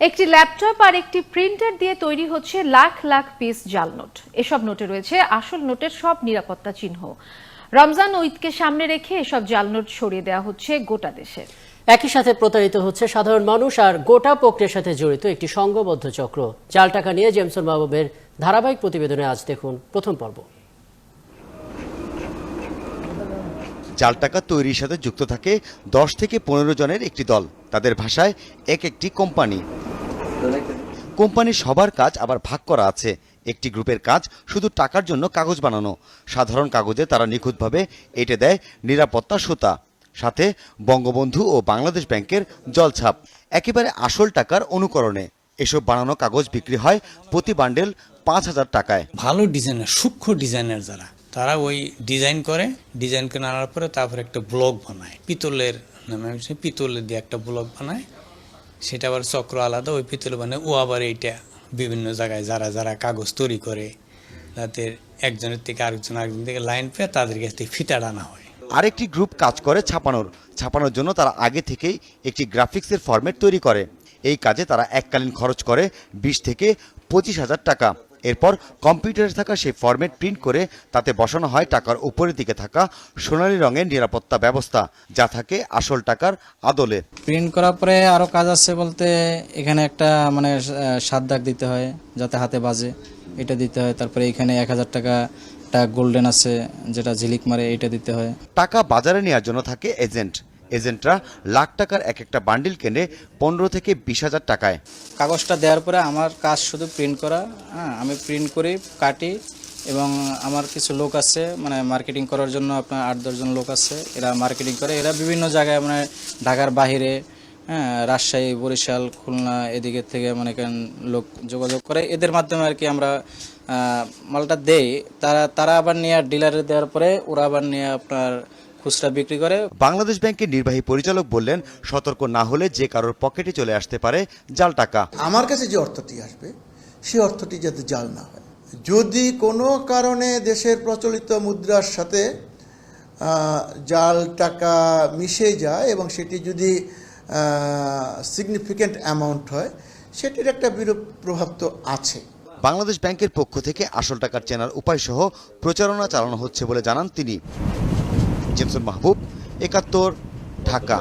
একটি ল্যাপটপ আর একটি প্রিন্টার দিয়ে তৈরি হচ্ছে লাখ লাখ পিস জাল নোট। এসব নোটে রয়েছে আসল নোটের সব নিরাপত্তা চিহ্ন। রমজান ও ঈদকে সামনে রেখে এসব জাল নোট সরিয়ে দেওয়া হচ্ছে গোটা দেশে। একই সাথে প্রতারিত হচ্ছে সাধারণ মানুষ আর গোটা প্রক্রিয়ার সাথে জড়িত একটি সংঘবদ্ধ চক্র। জাল টাকা নিয়ে জেমসন মাহবুবের ধারাবাহিক প্রতিবেদনে আজ দেখুন প্রথম পর্ব। জাল টাকা তৈরির সাথে যুক্ত থাকে দশ থেকে পনেরো জনের একটি দল। তাদের ভাষায় এক একটি কোম্পানি। কোম্পানির সবার কাজ আবার ভাগ করা আছে। একটি গ্রুপের কাজ শুধু টাকার জন্য কাগজ বানানো। সাধারণ কাগজে তারা নিখুঁতভাবে এঁটে দেয় নিরাপত্তা সুতা। সাথে বঙ্গবন্ধু ও বাংলাদেশ ব্যাংকের জলছাপ। একেবারে আসল টাকার অনুকরণে। এসব বানানো কাগজ বিক্রি হয় প্রতি বান্ডেল পাঁচ হাজার টাকায়। ভালো ডিজাইনার, সূক্ষ্ম ডিজাইনার যারা তারা ওই ডিজাইন করে ডিজাইন করে আনার পরে তারপরে একটা ব্লক বানায়। পিতলের নামে পিতলের দিয়ে একটা ব্লক বানায়। সেটা আবার চক্র আলাদা, ওই পিতল বানায়। ও আবার এইটা বিভিন্ন জায়গায় যারা যারা কাগজ তৈরি করে যাতে একজনের থেকে আরেকজন আরেকজন থেকে লাইন পেয়ে তাদের কাছ থেকে ফিতা আনা হয়। আরেকটি গ্রুপ কাজ করে ছাপানোর। ছাপানোর জন্য তারা আগে থেকেই একটি গ্রাফিক্সের ফরম্যাট তৈরি করে। এই কাজে তারা এককালীন খরচ করে বিশ থেকে পঁচিশ হাজার টাকা। এরপর কম্পিউটারে থাকা সেই ফরম্যাট প্রিন্ট করে তাতে বসানো হয় টাকার উপরের দিকে থাকা সোনালী রঙের নিরাপত্তা ব্যবস্থা যা থাকে আসল টাকার আদলে। প্রিন্ট করার পরে আরও কাজ আছে বলতে এখানে একটা মানে সাত দাগ দিতে হয় যাতে হাতে বাজে। এটা দিতে হয় তারপরে এখানে এক হাজার টাকা একটা গোল্ডেন আছে যেটা ঝিলিক মারে এটা দিতে হয়। টাকা বাজারে নেওয়ার জন্য থাকে এজেন্ট। এজেন্টরা লাখ টাকার এক একটা বান্ডিল কেনে পনেরো থেকে বিশ হাজার টাকায়। কাগজটা দেওয়ার পরে আমার কাজ শুধু প্রিন্ট করা হ্যাঁ আমি প্রিন্ট করি, কাটি, এবং আমার কিছু লোক আছে মানে মার্কেটিং করার জন্য আপনার আট দশজন লোক আছে, এরা মার্কেটিং করে। এরা বিভিন্ন জায়গায় মানে ঢাকার বাহিরে হ্যাঁ রাজশাহী, বরিশাল, খুলনা এদিকের থেকে মানে লোক যোগাযোগ করে। এদের মাধ্যমে আর কি আমরা মালটা দেই। তারা তারা আবার নিয়ে ডিলারে দেওয়ার পরে ওরা আবার নিয়ে আপনার খুচরা বিক্রি করে। বাংলাদেশ ব্যাংকের নির্বাহী পরিচালক বললেন সতর্ক না হলে যে কারোর পকেটে চলে আসতে পারে জাল টাকা। আমার কাছে যে অর্থটি আসবে সেই অর্থটি যাতে জাল না হয়। যদি কোনো কারণে দেশের প্রচলিত মুদ্রার সাথে জাল টাকা মিশে যায় এবং সেটি যদি সিগনিফিক্যান্ট অ্যামাউন্ট হয় সেটির একটা বিরূপ প্রভাব তো আছে। বাংলাদেশ ব্যাংকের পক্ষ থেকে আসল টাকার চেনার উপায় সহ প্রচারণা চালানো হচ্ছে বলে জানান তিনি। জেমসন মাহবুব একাত্তর ঢাকা।